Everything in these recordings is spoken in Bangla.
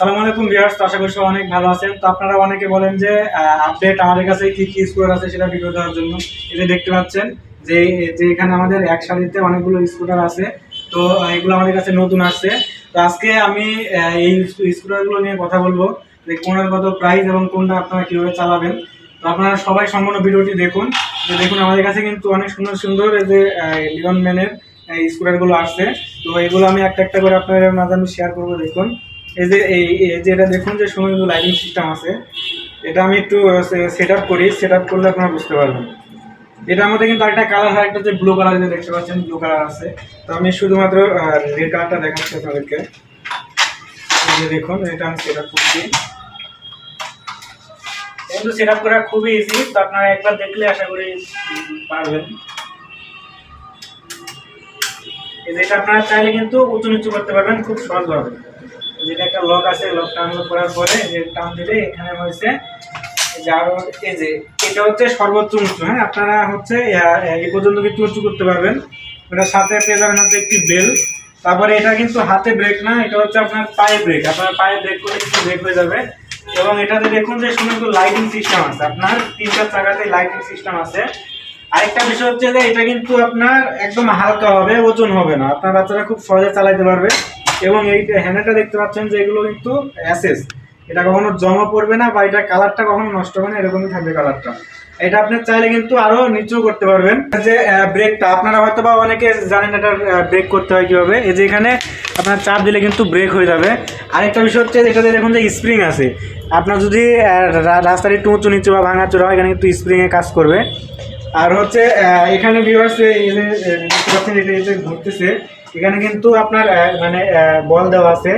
আসসালামু আলাইকুম ভিউয়ার্স আশা করি সবাই অনেক ভালো আছেন। তো আপনারা অনেকে বলেন যে আপডেট আমাদের কাছে কি কি স্কুটার আছে সেটা ভিডিও দেওয়ার জন্য। এটা দেখতে পাচ্ছেন যে যে এখানে আমাদের এক সারিতে অনেকগুলো স্কুটার আছে। তো এগুলো আমাদের কাছে নতুন আসছে। তো আজকে আমি এই স্কুটারগুলো নিয়ে কথা বলব যে, কোনটার কত প্রাইস এবং কোনটা আপনারা কীভাবে চালাবেন। তো আপনারা সবাই সম্পূর্ণ ভিডিওটি দেখুন। যে দেখুন, আমাদের কাছে কিন্তু অনেক সুন্দর সুন্দর যে লিওন ম্যানের স্কুটারগুলো আসছে। তো এগুলো আমি একটা একটা করে আপনাদের মাঝে আমি শেয়ার করব, দেখুন। এই যে এই যে এটা দেখুন যে সুন্দর লাইটিং সিস্টেম আছে, এটা আমি একটু সেট আপ করি সেট আপ করলে আপনারা বুঝতে পারবেন। এটার মধ্যে কিন্তু একটা কালার হয় একটা যে ব্লু কালার যে দেখতে পাচ্ছেন ব্লু কালার আছে। তো আমি শুধুমাত্র রেড কালারটা দেখাচ্ছি আপনাদেরকে। দেখুন, এটা আমি সেট আপ করছি। কিন্তু সেট আপ করা খুবই ইজি তো আপনারা একবার দেখলে আশা করি পারবেন। এটা আপনারা চাইলে কিন্তু উঁচু নিচু করতে পারবেন, খুব সহজভাবে। যেটা একটা লক আছে লকটা আনলক করার পরে যে টান দিলে এখানে হয়েছে এই যে এই যে, এটা হচ্ছে সর্বোচ্চ উঁচু হ্যাঁ? আপনারা হচ্ছে এই পর্যন্ত কিন্তু উঁচু করতে পারবেন। ওটার সাথে পেয়ে যাবেন হচ্ছে একটি বেল তারপরে এটা কিন্তু হাতে ব্রেক না, এটা হচ্ছে আপনার পায়ে ব্রেক আপনার পায়ে ব্রেক করলে কিন্তু ব্রেক হয়ে যাবে। এবং এটাতে দেখুন যে সুন্দর লাইটিং সিস্টেম আছে। আপনার তিনটা চাকাতে লাইটিং সিস্টেম আছে। আরেকটা বিষয় হচ্ছে যে, এটা কিন্তু আপনার একদম হালকা হবে, ওজন হবে না। আপনার বাচ্চারা খুব সহজে চালাতে পারবে। এবং এই হ্যান্ডেলটা দেখতে পাচ্ছেন যে এগুলো কিন্তু অ্যাসেস এটা কখনো জমা পড়বে না বা এটা কালারটা কখনো নষ্ট হবে না, এরকমই থাকবে কালারটা এটা আপনি চাইলে কিন্তু আরও নিচু করতে পারবেন। যে ব্রেকটা আপনারা হয়তো বা অনেকে জানেন এটা ব্রেক করতে হয় কীভাবে। এই যে এখানে আপনার চাপ দিলে কিন্তু ব্রেক হয়ে যাবে। আরেকটা বিষয় হচ্ছে এটাতে দেখুন যে স্প্রিং আছে। আপনার যদি রাস্তার একটু উঁচু নিচু বা ভাঙা চোরা হয়, এখানে কিন্তু স্প্রিংয়ে কাজ করবে। আর হচ্ছে এখানে ভিউয়ার্স এই যে ঘুরতেছে এখানে কিন্তু আপনার মানে বল দেওয়া আছে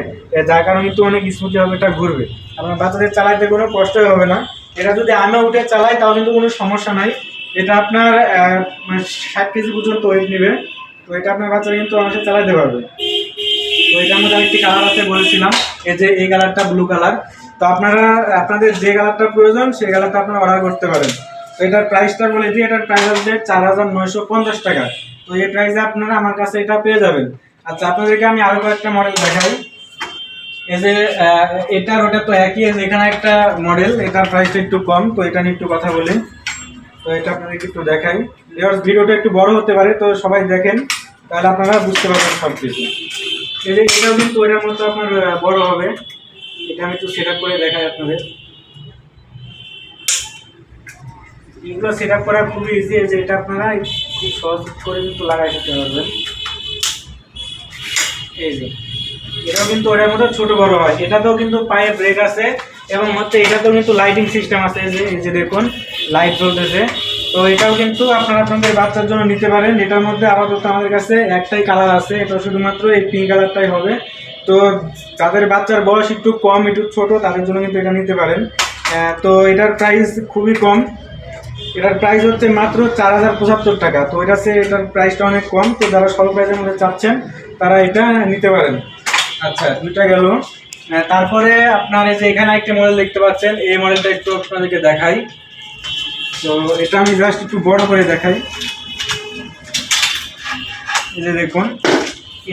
যার কারণে কিন্তু অনেক স্মুথলি হবে এটা ঘুরবে। আপনার বাচ্চাদের চালাইতে কোনো কষ্টই হবে না। এটা যদি আমি উঠে চালাই, তাও কিন্তু কোনো সমস্যা নাই। এটা আপনার মানে ষাট কেজি পর্যন্ত ওয়েট নেবে। তো এটা আপনার বাচ্চা কিন্তু অনায়াসে চালাতে পারবে। তো এটার মধ্যে আরেকটি কালার আছে বলেছিলাম, এই যে এই কালারটা ব্লু কালার তো আপনারা, আপনাদের যে কালারটা প্রয়োজন, সেই কালারটা আপনারা অর্ডার করতে পারেন। এটার প্রাইসটা বলে দিই এটার প্রাইস আসবে চার হাজার নয়শো পঞ্চাশ টাকা। তো এই প্রাইসে আপনারা আমার কাছে এটা পেয়ে যাবেন। আচ্ছা আপনাদেরকে আমি আরও কয়েকটা মডেল দেখাই। এই যে এটার ওটা তো একই এখানে একটা মডেল এটার প্রাইসটা একটু কম, তো এটা নিয়ে একটু কথা বলি। তো এটা আপনাদেরকে একটু দেখাই। ভিউয়ার্স ভিডিওটা একটু বড় হতে পারে, তো সবাই দেখেন, তাহলে আপনারা বুঝতে পারবেন সব কিছু এই যে, এটাও কিন্তু ওইটার মতো আপনার বড় হবে। এটা আমি একটু সেট করে দেখাই আপনাদের। এগুলো সেট আপ করা খুবই ইজি যে এটা আপনারা খুব সহজ করে কিন্তু লাগাই দিতে পারবেন। এই যে, এটাও কিন্তু ওটার মতো ছোটো বড় হয়। এটাতেও কিন্তু পায়ে ব্রেক আছে এবং হচ্ছে এটাতেও কিন্তু লাইটিং সিস্টেম আছে। যে, এই যে দেখুন লাইট জ্বলতেছে। তো এটাও কিন্তু আপনারা আপনাদের বাচ্চার জন্য নিতে পারেন। এটার মধ্যে আপাতত আমাদের কাছে একটাই কালার আছে। এটা শুধুমাত্র এই পিঙ্ক কালারটাই হবে। তো যাদের বাচ্চার বয়স একটু কম, একটু ছোট, তাদের জন্য কিন্তু এটা নিতে পারেন। তো এটার প্রাইস খুবই কম। এটার প্রাইস হচ্ছে মাত্র চার হাজার পঁচাত্তর টাকা। তো এটা সে এটার প্রাইসটা অনেক কম। তো যারা স্বল্প প্রাইসের মধ্যে চাচ্ছেন, তারা এটা নিতে পারেন। আচ্ছা দুইটা গেল। তারপরে আপনার এই যে এখানে একটা মডেল দেখতে পাচ্ছেন। এই মডেলটা একটু আপনাদেরকে দেখাই। তো এটা আমি জাস্ট একটু বড় করে দেখাই। এই যে দেখুন,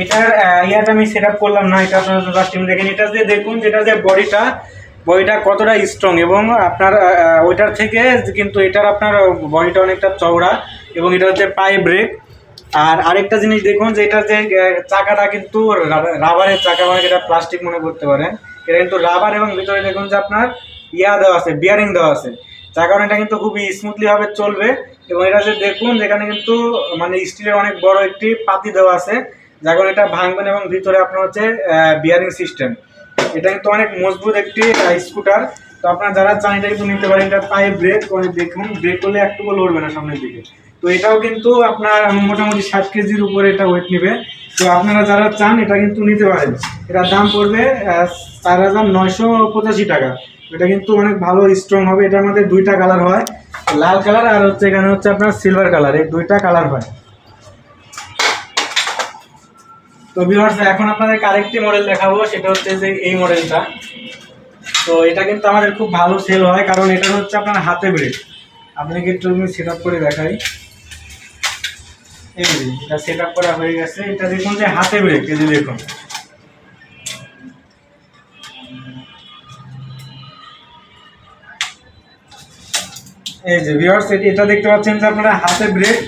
এটার ইয়াটা আমি সেট করলাম না, এটা আপনারা জাস্ট দেখেন। এটা যে দেখুন, যেটা যে বডিটা বডিটা কতটা স্ট্রং এবং আপনার ওইটার থেকে কিন্তু এটার আপনার বডিটা অনেকটা চওড়া এবং এটা হচ্ছে পায়ে ব্রেক আর আরেকটা জিনিস দেখুন যে এটার যে চাকাটা কিন্তু রাবারের চাকা মানে যেটা প্লাস্টিক মনে করতে পারেন, এটা কিন্তু রাবার এবং ভিতরে দেখুন যে আপনার ইয়া দেওয়া আছে বিয়ারিং দেওয়া আছে। যার কারণে এটা কিন্তু খুবই স্মুথলিভাবে চলবে এবং এটা যে দেখুন যেখানে কিন্তু মানে স্টিলের অনেক বড় একটি পাতি দেওয়া আছে, যার কারণে এটা ভাঙবেন এবং ভিতরে আপনার হচ্ছে বিয়ারিং সিস্টেম এটা কিন্তু অনেক মজবুত একটি স্কুটার তো আপনারা যারা চান এটা কিন্তু নিতে পারেন, এটা পায়ে ব্রেক করে দেখুন ব্রেক করলে একটুকু লড়বে না সামনের দিকে। তো এটাও কিন্তু আপনার মোটামুটি ষাট কেজির উপরে এটা ওয়েট নেবে। তো আপনারা যারা চান, এটা কিন্তু নিতে পারেন। এটার দাম পড়বে চার হাজার নয়শো পঁচাশি টাকা। এটা কিন্তু অনেক ভালো স্ট্রং হবে। এটার মধ্যে দুইটা কালার হয়, লাল কালার আর হচ্ছে এখানে হচ্ছে আপনার সিলভার কালার এই দুইটা কালার হয়। তো ভিউয়ার্স এখন আপনাদের আরেকটি মডেল দেখাবো, সেটা হচ্ছে যে এই মডেলটা তো এটা কিন্তু আমাদের খুব ভালো সেল হয়, কারণ এটা হচ্ছে আপনার হাতে ব্রেড আপনাকে একটু আমি সেট করে দেখাই। এই এটা সেট করা হয়ে গেছে। এটা দেখুন যে হাতে ব্রেক কেজি দেখুন। এই যে ভিউয়ার্স এটা দেখতে পাচ্ছেন যে আপনারা হাতে ব্রেক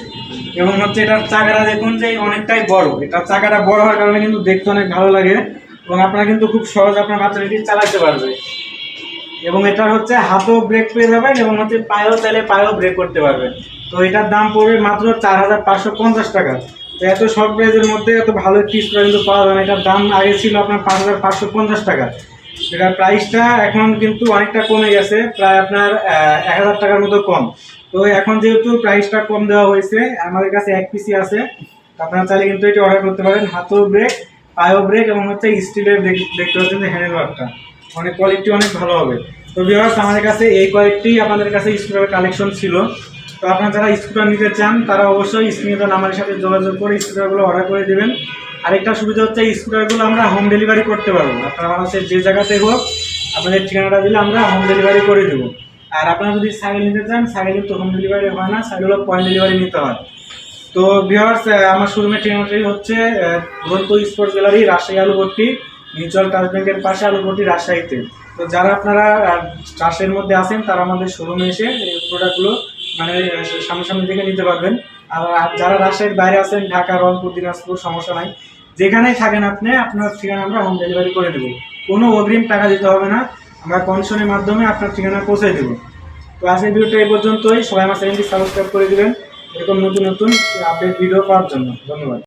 এবং হচ্ছে এটার চাকাটা দেখুন যে অনেকটাই বড়। এটার চাকাটা বড় হওয়ার কারণে কিন্তু দেখতে অনেক ভালো লাগে এবং আপনারা কিন্তু খুব সহজ আপনার বাচ্চারা এটি চালাতে পারবে। এবং এটার হচ্ছে হাতও ব্রেক পেয়ে যাবেন এবং হচ্ছে পায়েও চাইলে পায়েও ব্রেক করতে পারবেন। তো এটার দাম পড়বে মাত্র চার হাজার পাঁচশো পঞ্চাশ টাকা। তো এত শর্ট প্রাইজের মধ্যে এত ভালো একটি স্প্রে কিন্তু পাওয়া যাবে এটার দাম আগে ছিল আপনার পাঁচ হাজার পাঁচশো পঞ্চাশ টাকা। এটার প্রাইসটা এখন কিন্তু অনেকটা কমে গেছে, প্রায় আপনার এক হাজার টাকার মতো কম। তো এখন যেহেতু প্রাইসটা কম দেওয়া হয়েছে, আমাদের কাছে এক পিসি আছে। আপনারা চাইলে কিন্তু এটি অর্ডার করতে পারেন। হাতও ব্রেক পায়েও ব্রেক এবং হচ্ছে স্টিলের দেখতে পাচ্ছেন যে হ্যান্ডেল বারটা অনেক কোয়ালিটি অনেক ভালো হবে। তো ভিউয়ার্স আমাদের কাছে এই কয়েকটি আপনাদের কাছে স্কুটার কালেকশন ছিল। তো আপনারা যারা স্কুটার নিতে চান, তারা অবশ্যই স্ক্রিনে নাম্বারের সাথে যোগাযোগ করে স্কুটারগুলো অর্ডার করে দেবেন। আরেকটা সুবিধা হচ্ছে স্কুটারগুলো আমরা হোম ডেলিভারি করতে পারব। আপনারা মানুষের যে জায়গাতে হোক, আপনাদের ঠিকানাটা দিলে আমরা হোম ডেলিভারি করে দেবো। আর আপনারা যদি সাইকেল নিতে চান সাইকেল তো হোম ডেলিভারি হয় না সাইকেল পয়েন্ট ডেলিভারি নিতে হয়। তো ভিউয়ার্স আমার শোরুমের ঠিকানাটি হচ্ছে Grantha sports gallery Rajshahi Alupatti mutual trust ব্যাংকের পাশে আলুপট্টি, রাজশাহীতে। তো যারা আপনারা চাষের মধ্যে আছেন, তারা আমাদের শোরুমে এসে এই প্রোডাক্টগুলো মানে সামনাসামনি দেখে নিতে পারবেন। আর আর যারা রাজশাহীর বাইরে আছেন, ঢাকা, রংপুর, দিনাজপুর, সমস্যা নাই। যেখানেই থাকেন আপনি, আপনার ঠিকানা আমরা হোম ডেলিভারি করে দেবো। কোনো অগ্রিম টাকা দিতে হবে না। আমরা কমিশনের মাধ্যমে আপনার ঠিকানা পৌঁছে দেবো। তো আজকের ভিডিওটা এই পর্যন্তই। সবাই আমার চ্যানেলটি সাবস্ক্রাইব করে দেবেন। এরকম নতুন নতুন আপডেট ভিডিও পাওয়ার জন্য। ধন্যবাদ।